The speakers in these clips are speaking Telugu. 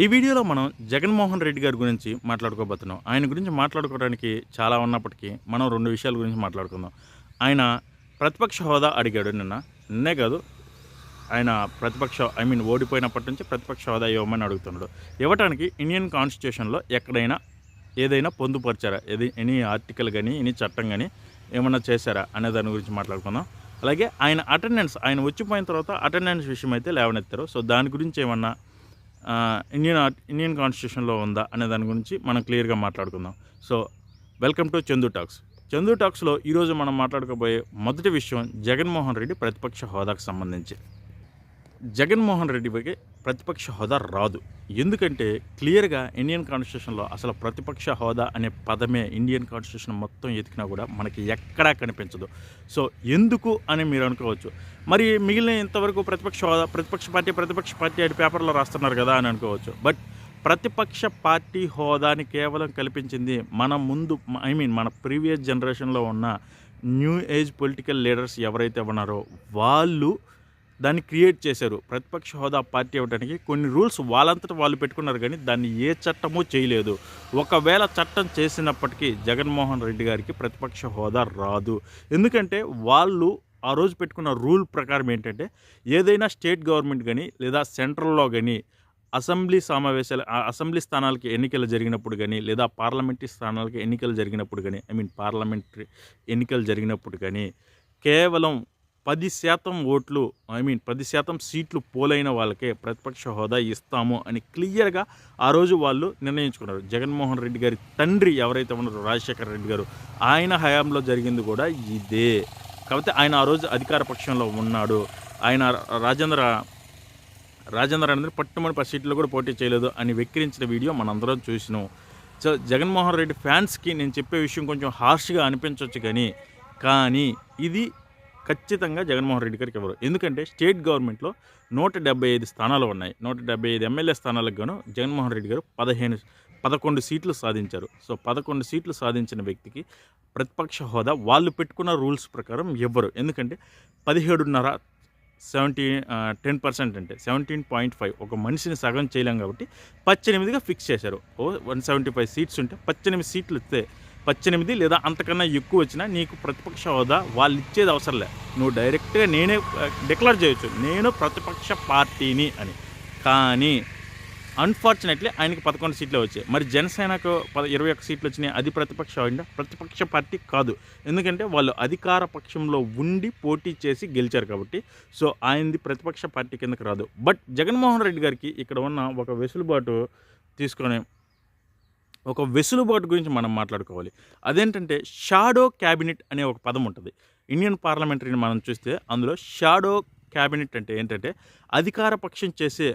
ఈ వీడియోలో మనం జగన్మోహన్ రెడ్డి గారి గురించి మాట్లాడుకోబోతున్నాం. ఆయన గురించి మాట్లాడుకోవడానికి చాలా ఉన్నప్పటికీ మనం రెండు విషయాల గురించి మాట్లాడుకుందాం. ఆయన ప్రతిపక్ష హోదా అడిగాడు నిన్న. నిన్నే కాదు ఆయన ప్రతిపక్ష ఐ మీన్ ఓడిపోయినప్పటి నుంచి ప్రతిపక్ష హోదా ఇవ్వమని అడుగుతున్నాడు. ఇవ్వటానికి ఇండియన్ కాన్స్టిట్యూషన్లో ఎక్కడైనా ఏదైనా పొందుపరిచారా? ఏది ఎనీ ఆర్టికల్ కానీ ఎనీ చట్టం కానీ ఏమన్నా చేశారా అనే దాని గురించి మాట్లాడుకుందాం. అలాగే ఆయన అటెండెన్స్ ఆయన వచ్చిపోయిన తర్వాత అటెండెన్స్ విషయం అయితే లేవనెత్తారు. సో దాని గురించి ఏమన్నా ఇండియన్ ఆర్ట్- ఇండియన్ కాన్స్టిట్యూషన్లో ఉందా అనే దాని గురించి మనం క్లియర్గా మాట్లాడుకుందాం. So welcome to Chandu talks Chandu టాక్స్లో ఈరోజు మనం మాట్లాడుకోబోయే మొదటి విషయం జగన్మోహన్ రెడ్డి ప్రతిపక్ష హోదాకు సంబంధించి. జగన్మోహన్ రెడ్డికి ప్రతిపక్ష హోదా రాదు. ఎందుకంటే క్లియర్గా ఇండియన్ కాన్స్టిట్యూషన్లో అసలు ప్రతిపక్ష హోదా అనే పదమే ఇండియన్ కాన్స్టిట్యూషన్ మొత్తం ఎతికినా కూడా మనకి ఎక్కడా కనిపించదు. సో ఎందుకు అని మీరు అనుకోవచ్చు. మరి మిగిలిన ఇంతవరకు ప్రతిపక్ష హోదా ప్రతిపక్ష పార్టీ ప్రతిపక్ష పార్టీ అని పేపర్లో రాస్తున్నారు కదా అని అనుకోవచ్చు. బట్ ప్రతిపక్ష పార్టీ హోదాని కేవలం కల్పించింది మన ముందు ఐ మీన్ మన ప్రీవియస్ జనరేషన్లో ఉన్న న్యూ ఏజ్ పొలిటికల్ లీడర్స్ ఎవరైతే ఉన్నారో వాళ్ళు దాన్ని క్రియేట్ చేశారు. ప్రతిపక్ష హోదా పార్టీ అవ్వడానికి కొన్ని రూల్స్ వాళ్ళంతటా వాళ్ళు పెట్టుకున్నారు కానీ దాన్ని ఏ చట్టమూ చేయలేదు. ఒకవేళ చట్టం చేసినప్పటికీ జగన్మోహన్ రెడ్డి గారికి ప్రతిపక్ష హోదా రాదు. ఎందుకంటే వాళ్ళు ఆ రోజు పెట్టుకున్న రూల్ ప్రకారం ఏంటంటే ఏదైనా స్టేట్ గవర్నమెంట్ కానీ లేదా సెంట్రల్లో కానీ అసెంబ్లీ సమావేశాలు అసెంబ్లీ స్థానాలకి ఎన్నికలు జరిగినప్పుడు కానీ లేదా పార్లమెంటరీ స్థానాలకి ఎన్నికలు జరిగినప్పుడు కానీ ఐ మీన్ పార్లమెంటరీ ఎన్నికలు జరిగినప్పుడు కానీ కేవలం పది శాతం ఓట్లు ఐ మీన్ పది శాతం సీట్లు పోలైన వాళ్ళకే ప్రతిపక్ష హోదా ఇస్తాము అని క్లియర్గా ఆ రోజు వాళ్ళు నిర్ణయించుకున్నారు. జగన్మోహన్ రెడ్డి గారి తండ్రి ఎవరైతే ఉన్నారో రాజశేఖర రెడ్డి గారు ఆయన హయాంలో జరిగింది కూడా ఇదే. కాకపోతే ఆయన ఆ రోజు అధికార పక్షంలో ఉన్నాడు. ఆయన రాజేంద్ర రాజేంద్ర అనేది పట్టుమని పది సీట్లు కూడా పోటీ చేయలేదు అని వెక్కిరించిన వీడియో మనందరం చూసినాం. సో జగన్మోహన్ రెడ్డి ఫ్యాన్స్కి నేను చెప్పే విషయం కొంచెం హార్ష్గా అనిపించవచ్చు కానీ కానీ ఇది ఖచ్చితంగా జగన్మోహన్ రెడ్డి గారికి ఎవరు? ఎందుకంటే స్టేట్ గవర్నమెంట్లో నూట డెబ్బై ఐదు స్థానాలు ఉన్నాయి. నూట డెబ్బై ఐదు ఎమ్మెల్యే స్థానాలకు గాను జగన్మోహన్ రెడ్డి గారు పదిహేను పదకొండు సీట్లు సాధించారు. సో పదకొండు సీట్లు సాధించిన వ్యక్తికి ప్రతిపక్ష హోదా వాళ్ళు పెట్టుకున్న రూల్స్ ప్రకారం ఇవ్వరు ఎందుకంటే పదిహేడున్నర సెవెంటీ టెన్ పర్సెంట్ అంటే సెవెంటీన్ పాయింట్ ఫైవ్ ఒక మనిషిని సగం చేయలేం కాబట్టి పద్దెనిమిదిగా ఫిక్స్ చేశారు. ఓ వన్ సెవెంటీ ఫైవ్ సీట్స్ ఉంటే పద్దెనిమిది సీట్లు ఇస్తే పద్దెనిమిది లేదా అంతకన్నా ఎక్కువ వచ్చినా నీకు ప్రతిపక్ష హోదా వాళ్ళు ఇచ్చేది అవసరం లే నువ్వు డైరెక్ట్గా నేనే డిక్లేర్ చేయొచ్చు. నేను ప్రతిపక్ష పార్టీని అని. కానీ అన్ఫార్చునేట్లీ ఆయనకి పదకొండు సీట్లే వచ్చాయి. మరి జనసేనకు పద ఇరవై ఒక్క సీట్లు వచ్చినాయి. అది ప్రతిపక్ష అయిందా? ప్రతిపక్ష పార్టీ కాదు. ఎందుకంటే వాళ్ళు అధికార పక్షంలో ఉండి పోటీ చేసి గెలిచారు కాబట్టి సో ఆయనది ప్రతిపక్ష పార్టీ కిందకు రాదు. బట్ జగన్మోహన్ రెడ్డి గారికి ఇక్కడ ఉన్న ఒక వెసులుబాటు తీసుకొని ఒక వెసులుబాటు గురించి మనం మాట్లాడుకోవాలి. అదేంటంటే షాడో క్యాబినెట్ అనే ఒక పదం ఉంటుంది. ఇండియన్ పార్లమెంటరీని మనం చూస్తే అందులో షాడో క్యాబినెట్ అంటే ఏంటంటే అధికార పక్షం చేసే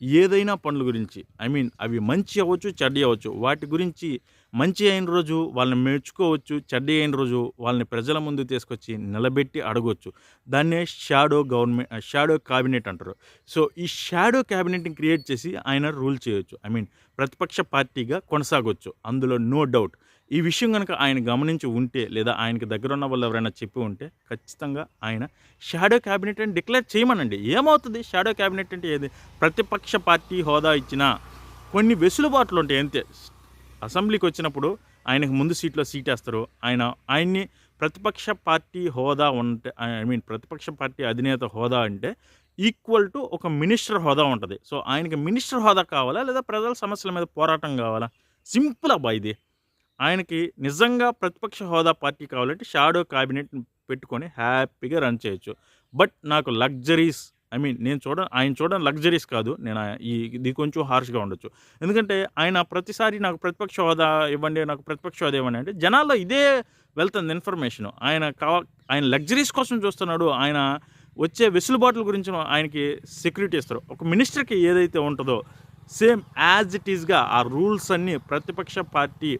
ఏదైనా పనుల గురించి ఐ మీన్ అవి మంచి అవ్వచ్చు చెడ్డ అవ్వచ్చు వాటి గురించి మంచి అయిన రోజు వాళ్ళని మెచ్చుకోవచ్చు చెడ్డ అయిన రోజు వాళ్ళని ప్రజల ముందు తీసుకొచ్చి నిలబెట్టి అడగవచ్చు దాన్నే షాడో గవర్నమెంట్ షాడో క్యాబినెట్ అంటారు. సో ఈ షాడో క్యాబినెట్ని క్రియేట్ చేసి ఆయన రూల్ చేయొచ్చు. ఐ మీన్ ప్రతిపక్ష పార్టీగా కొనసాగొచ్చు. అందులో నో డౌట్ ఈ విషయం కనుక ఆయన గమనించి ఉంటే లేదా ఆయనకి దగ్గర ఉన్న వాళ్ళు ఎవరైనా చెప్పి ఉంటే ఖచ్చితంగా ఆయన షాడో క్యాబినెట్ అని డిక్లేర్ చేయమనండి. ఏమవుతుంది? షాడో క్యాబినెట్ అంటే ఏది? ప్రతిపక్ష పార్టీ హోదా ఇచ్చిన కొన్ని వెసులుబాట్లు ఉంటాయి అంతే. అసెంబ్లీకి వచ్చినప్పుడు ఆయనకు ముందు సీట్లో సీట్ వేస్తారు ఆయన ఆయన్ని ప్రతిపక్ష పార్టీ హోదా ఉంటే ఐ మీన్ ప్రతిపక్ష పార్టీ అధినేత హోదా అంటే ఈక్వల్ టు ఒక మినిస్టర్ హోదా ఉంటుంది. సో ఆయనకి మినిస్టర్ హోదా కావాలా? లేదా ప్రజల సమస్యల మీద పోరాటం కావాలా? సింపుల్ అబ్బా ఇది. ఆయనకి నిజంగా ప్రతిపక్ష హోదా పార్టీ కావాలంటే షాడో క్యాబినెట్ పెట్టుకొని హ్యాపీగా రన్ చేయొచ్చు. బట్ నాకు లగ్జరీస్ ఐ మీన్ నేను చూడ ఆయన చూడడం లగ్జరీస్ కాదు. నేను ఈ ఇది కొంచెం హార్ష్గా ఉండొచ్చు. ఎందుకంటే ఆయన ప్రతిసారి నాకు ప్రతిపక్ష హోదా ఇవ్వండి నాకు ప్రతిపక్ష హోదా ఇవ్వండి అంటే జనాల్లో ఇదే వెళ్తుంది ఇన్ఫర్మేషన్ ఆయన కావా ఆయన లగ్జరీస్ కోసం చూస్తున్నాడు. ఆయన వచ్చే వెసులుబాట్ల గురించి ఆయనకి సెక్యూరిటీ ఇస్తారు. ఒక మినిస్టర్కి ఏదైతే ఉంటుందో సేమ్ యాజ్ ఇట్ ఈస్గా ఆ రూల్స్ అన్నీ ప్రతిపక్ష పార్టీ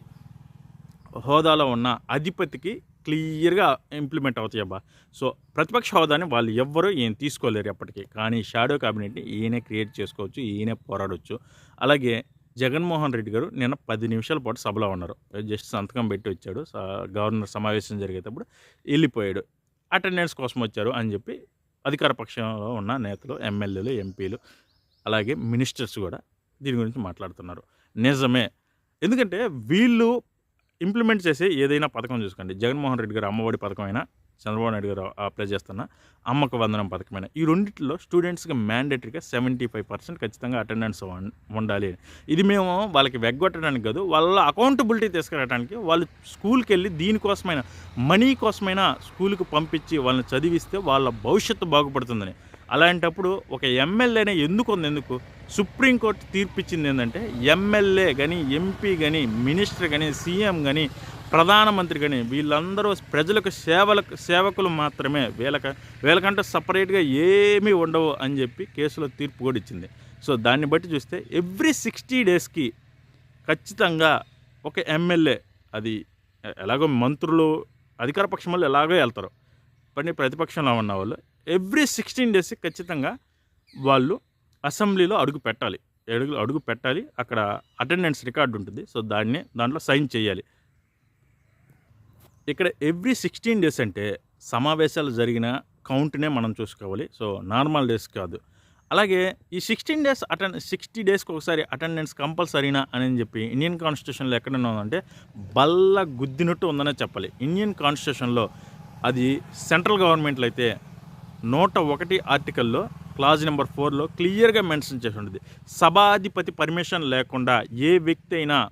హోదాలో ఉన్న అధిపతికి క్లియర్గా ఇంప్లిమెంట్ అవుతాయి అబ్బా. సో ప్రతిపక్ష హోదాని వాళ్ళు ఎవ్వరూ ఏం తీసుకోలేరు ఎప్పటికీ. కానీ షాడో క్యాబినెట్ని ఈయనే క్రియేట్ చేసుకోవచ్చు ఈయనే పోరాడవచ్చు అలాగే జగన్మోహన్ రెడ్డి గారు నిన్న పది నిమిషాల పాటు సభలో ఉన్నారు. జస్ట్ సంతకం పెట్టి వచ్చాడు. స- గవర్నర్ సమావేశం జరిగేటప్పుడు వెళ్ళిపోయాడు. అటెండెన్స్ కోసం వచ్చారు అని చెప్పి అధికార పక్షంలో ఉన్న నేతలు ఎమ్మెల్యేలు ఎంపీలు అలాగే మినిస్టర్స్ కూడా దీని గురించి మాట్లాడుతున్నారు. నిజమే. ఎందుకంటే వీళ్ళు ఇంప్లిమెంట్ చేసే ఏదైనా పథకం చూసుకోండి. జగన్మోహన్ రెడ్డి గారు అమ్మఒడి పథకం అయినా చంద్రబాబు నాయుడు గారు అప్లై చేస్తున్న అమ్మక వందనం పథకమైన ఈ రెండింటిలో స్టూడెంట్స్కి మ్యాండేటరీగా సెవెంటీ ఫైవ్ పర్సెంట్ ఖచ్చితంగా అటెండెన్స్ ఉండాలి. ఇది మేము వాళ్ళకి వెగ్గొట్టడానికి కాదు వాళ్ళ అకౌంటబిలిటీ తీసుకురావడానికి వాళ్ళు స్కూల్కి వెళ్ళి దీనికోసమైన మనీ కోసమైనా స్కూల్కి పంపించి వాళ్ళని చదివిస్తే వాళ్ళ భవిష్యత్తు బాగుపడుతుందని. అలాంటప్పుడు ఒక ఎమ్మెల్యేనే ఎందుకు ఉంది? ఎందుకు? సుప్రీంకోర్టు తీర్పిచ్చింది ఏంటంటే ఎమ్మెల్యే కానీ ఎంపీ కానీ మినిస్టర్ కానీ సీఎం కానీ ప్రధానమంత్రి కానీ వీళ్ళందరూ ప్రజలకు సేవలకు సేవకులు మాత్రమే. వీళ్ళక వీళ్ళకంటే సపరేట్గా ఏమీ ఉండవు అని చెప్పి కేసులో తీర్పు కూడా ఇచ్చింది. సో దాన్ని బట్టి చూస్తే ఎవ్రీ సిక్స్టీ డేస్కి ఖచ్చితంగా ఒక ఎమ్మెల్యే అది ఎలాగో మంత్రులు అధికార పక్షం వాళ్ళు ఎలాగో వెళ్తారు. పని ప్రతిపక్షంలో ఉన్న వాళ్ళు ఎవ్రీ సిక్స్టీన్ డేస్కి ఖచ్చితంగా వాళ్ళు అసెంబ్లీలో అడుగు పెట్టాలి. అడుగు అడుగు పెట్టాలి. అక్కడ అటెండెన్స్ రికార్డు ఉంటుంది. సో దాన్ని దాంట్లో సైన్ చేయాలి. ఇక్కడ ఎవ్రీ సిక్స్టీన్ డేస్ అంటే సమావేశాలు జరిగిన కౌంట్నే మనం చూసుకోవాలి. సో నార్మల్ డేస్ కాదు. అలాగే ఈ సిక్స్టీన్ డేస్ అటెండ్ సిక్స్టీ డేస్కి ఒకసారి అటెండెన్స్ కంపల్సరీనా అని చెప్పి ఇండియన్ కాన్స్టిట్యూషన్లో ఎక్కడైనా ఉందంటే బల్ల గుద్దినట్టు ఉందనే చెప్పాలి. ఇండియన్ కాన్స్టిట్యూషన్లో అది సెంట్రల్ గవర్నమెంట్లో అయితే నూట ఒకటి ఆర్టికల్లో క్లాజ్ నెంబర్ ఫోర్లో క్లియర్గా మెన్షన్ చేసి ఉంటుంది. సభాధిపతి పర్మిషన్ లేకుండా ఏ వ్యక్తి అయినా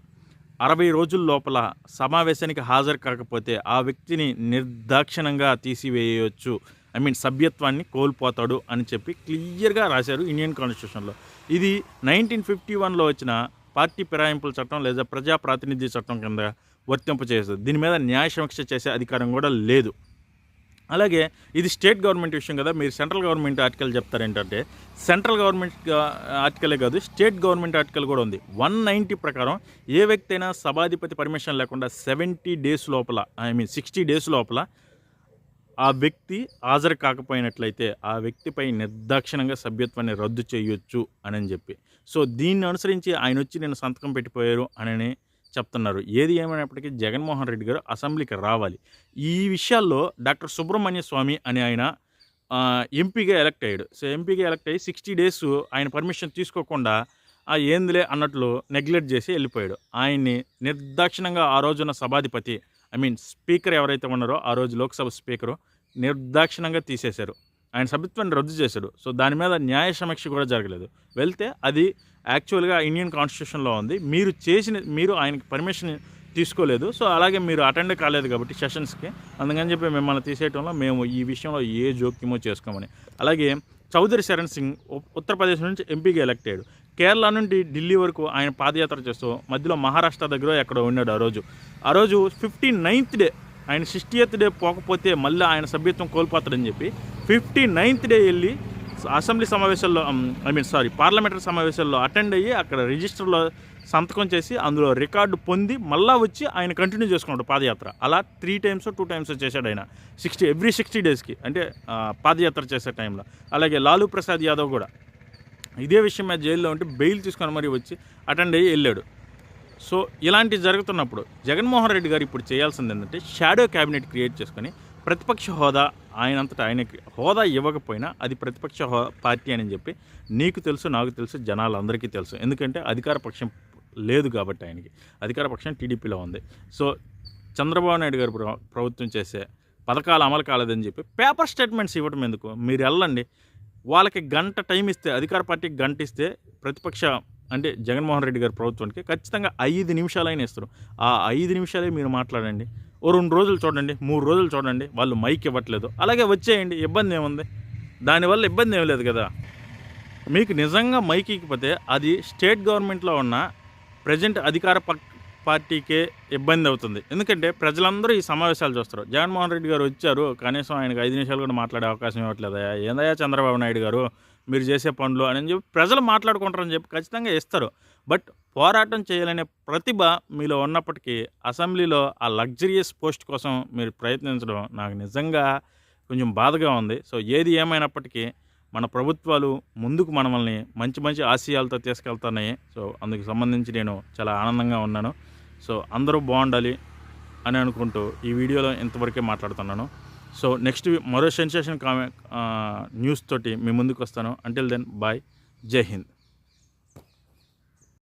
అరవై రోజుల లోపల సమావేశానికి హాజరు కాకపోతే ఆ వ్యక్తిని నిర్దాక్షిణంగా తీసివేయవచ్చు ఐ మీన్ సభ్యత్వాన్ని కోల్పోతాడు అని చెప్పి క్లియర్గా రాశారు ఇండియన్ కాన్స్టిట్యూషన్లో. ఇది నైన్టీన్ ఫిఫ్టీ వన్లో వచ్చిన పార్టీ ఫిరాయింపుల చట్టం లేదా ప్రజా ప్రాతినిధ్య చట్టం కింద వర్తింపచేస్తుంది దీని మీద న్యాయ సమీక్ష చేసే అధికారం కూడా లేదు. అలాగే ఇది స్టేట్ గవర్నమెంట్ విషయం కదా మీరు సెంట్రల్ గవర్నమెంట్ ఆర్టికల్ చెప్తారు ఏంటంటే సెంట్రల్ గవర్నమెంట్ ఆర్టికలే కాదు స్టేట్ గవర్నమెంట్ ఆర్టికల్ కూడా ఉంది. వన్ నైంటీ ప్రకారం ఏ వ్యక్తి అయినా సభాధిపతి పర్మిషన్ లేకుండా సెవెంటీ డేస్ లోపల ఐ మీన్ సిక్స్టీ డేస్ లోపల ఆ వ్యక్తి హాజరు కాకపోయినట్లయితే ఆ వ్యక్తిపై నిర్దాక్షిణంగా సభ్యత్వాన్ని రద్దు చేయొచ్చు అని చెప్పి. సో దీన్ని అనుసరించి ఆయన వచ్చి నేను సంతకం పెట్టిపోయారు అని చెప్తున్నారు. ఏది ఏమైనప్పటికీ జగన్మోహన్ రెడ్డి గారు అసెంబ్లీకి రావాలి. ఈ విషయాల్లో డాక్టర్ సుబ్రహ్మణ్య స్వామి అని ఆయన ఎంపీగా ఎలక్ట్ అయ్యాడు. సో ఎంపీగా ఎలక్ట్ అయ్యి సిక్స్టీ డేస్ ఆయన పర్మిషన్ తీసుకోకుండా ఆ ఏందిలే అన్నట్లు నెగ్లెక్ట్ చేసి వెళ్ళిపోయాడు. ఆయన్ని నిర్దాక్షిణంగా ఆ రోజున సభాధిపతి ఐ మీన్ స్పీకర్ ఎవరైతే ఉన్నారో ఆ రోజు లోక్సభ స్పీకరు నిర్దాక్షిణంగా తీసేశారు. ఆయన సభ్యత్వాన్ని రద్దు చేశాడు. సో దాని మీద న్యాయ సమీక్ష కూడా జరగలేదు. వెళ్తే అది యాక్చువల్గా ఇండియన్ కాన్స్టిట్యూషన్లో ఉంది. మీరు చేసిన మీరు ఆయనకి పర్మిషన్ తీసుకోలేదు. సో అలాగే మీరు అటెండ్ కాలేదు కాబట్టి సెషన్స్కి. అందుకని చెప్పి మిమ్మల్ని తీసేయటంలో మేము ఈ విషయంలో ఏ జోక్యమో చేసుకోమని. అలాగే చౌదరి శరణ్ సింగ్ ఉత్తరప్రదేశ్ నుంచి ఎంపీగా ఎలక్ట్ అయ్యాడు. కేరళ నుండి ఢిల్లీ వరకు ఆయన పాదయాత్ర చేస్తూ మధ్యలో మహారాష్ట్ర దగ్గర ఎక్కడో ఉన్నాడు ఆ రోజు. ఆ రోజు ఫిఫ్టీ నైన్త్ డే ఆయన సిక్స్టీ ఎయిత్ డే పోకపోతే మళ్ళీ ఆయన సభ్యత్వం కోల్పోతాడని చెప్పి ఫిఫ్టీ నైన్త్ డే వెళ్ళి అసెంబ్లీ సమావేశాల్లో ఐ మీన్ సారీ పార్లమెంటరీ సమావేశాల్లో అటెండ్ అయ్యి అక్కడ రిజిస్టర్లో సంతకం చేసి అందులో రికార్డు పొంది మళ్ళా వచ్చి ఆయన కంటిన్యూ చేసుకున్నాడు పాదయాత్ర. అలా త్రీ టైమ్స్ టూ టైమ్స్ చేశాడు ఆయన. సిక్స్టీ ఎవ్రీ సిక్స్టీ డేస్కి అంటే పాదయాత్ర చేసే టైంలో. అలాగే లాలూ ప్రసాద్ యాదవ్ కూడా. ఇదే విషయం మీద జైల్లో ఉంటే బెయిల్ తీసుకొని మరీ వచ్చి అటెండ్ అయ్యి వెళ్ళాడు. సో ఇలాంటివి జరుగుతున్నప్పుడు జగన్మోహన్ రెడ్డి గారు ఇప్పుడు చేయాల్సింది ఏంటంటే షాడో క్యాబినెట్ క్రియేట్ చేసుకొని ప్రతిపక్ష హోదా ఆయనంతటా ఆయనకి హోదా ఇవ్వకపోయినా అది ప్రతిపక్ష హో పార్టీ అని చెప్పి నీకు తెలుసు నాకు తెలుసు జనాలందరికీ తెలుసు. ఎందుకంటే అధికార పక్షం లేదు కాబట్టి ఆయనకి. అధికార పక్షం టీడీపీలో ఉంది. సో చంద్రబాబు నాయుడు గారు ప్రభుత్వం చేసే పథకాలు అమలు కాలేదని చెప్పి పేపర్ స్టేట్మెంట్స్ ఇవ్వడం ఎందుకు? మీరు వెళ్ళండి. వాళ్ళకి గంట టైం ఇస్తే అధికార పార్టీకి గంట ఇస్తే ప్రతిపక్ష అంటే జగన్మోహన్ రెడ్డి గారి ప్రభుత్వానికి ఖచ్చితంగా ఐదు నిమిషాలైనా ఇస్తారు. ఆ ఐదు నిమిషాలే మీరు మాట్లాడండి. ఓ రెండు రోజులు చూడండి మూడు రోజులు చూడండి వాళ్ళు మైక్ ఇవ్వట్లేదు. అలాగే వచ్చేయండి ఇబ్బంది ఏముంది? దానివల్ల ఇబ్బంది ఏం లేదు కదా? మీకు నిజంగా మైక్ ఇకపోతే అది స్టేట్ గవర్నమెంట్లో ఉన్న ప్రజెంట్ అధికార పార్టీకే ఇబ్బంది అవుతుంది. ఎందుకంటే ప్రజలందరూ ఈ సమావేశాలు చూస్తారు. జగన్మోహన్ రెడ్డి గారు వచ్చారు కనీసం ఆయనకు ఐదు నిమిషాలు కూడా మాట్లాడే అవకాశం ఇవ్వట్లేదా ఏందయ్యా చంద్రబాబు నాయుడు గారు? మీరు చేసే పనులు అని చెప్పి ప్రజలు మాట్లాడుకుంటారని చెప్పి ఖచ్చితంగా ఇస్తారు. బట్ పోరాటం చేయాలనే ప్రతిభ మీలో ఉన్నప్పటికీ అసెంబ్లీలో ఆ లగ్జరియస్ పోస్ట్ కోసం మీరు ప్రయత్నించడం నాకు నిజంగా కొంచెం బాధగా ఉంది. సో ఏది ఏమైనప్పటికీ మన ప్రభుత్వాలు ముందుకు మనల్ని మంచి మంచి ఆశయాలతో తీసుకెళ్తున్నాయి. సో అందుకు సంబంధించి నేను చాలా ఆనందంగా ఉన్నాను. సో అందరూ బాగుండాలి అని అనుకుంటూ ఈ వీడియోలో ఇంతవరకే మాట్లాడుతున్నాను. సో నెక్స్ట్ మరో సెన్సేషన్ కామె న్యూస్ తోటి మీ ముందుకు వస్తాను. అంటిల్ దెన్ బాయ్ జై హింద్.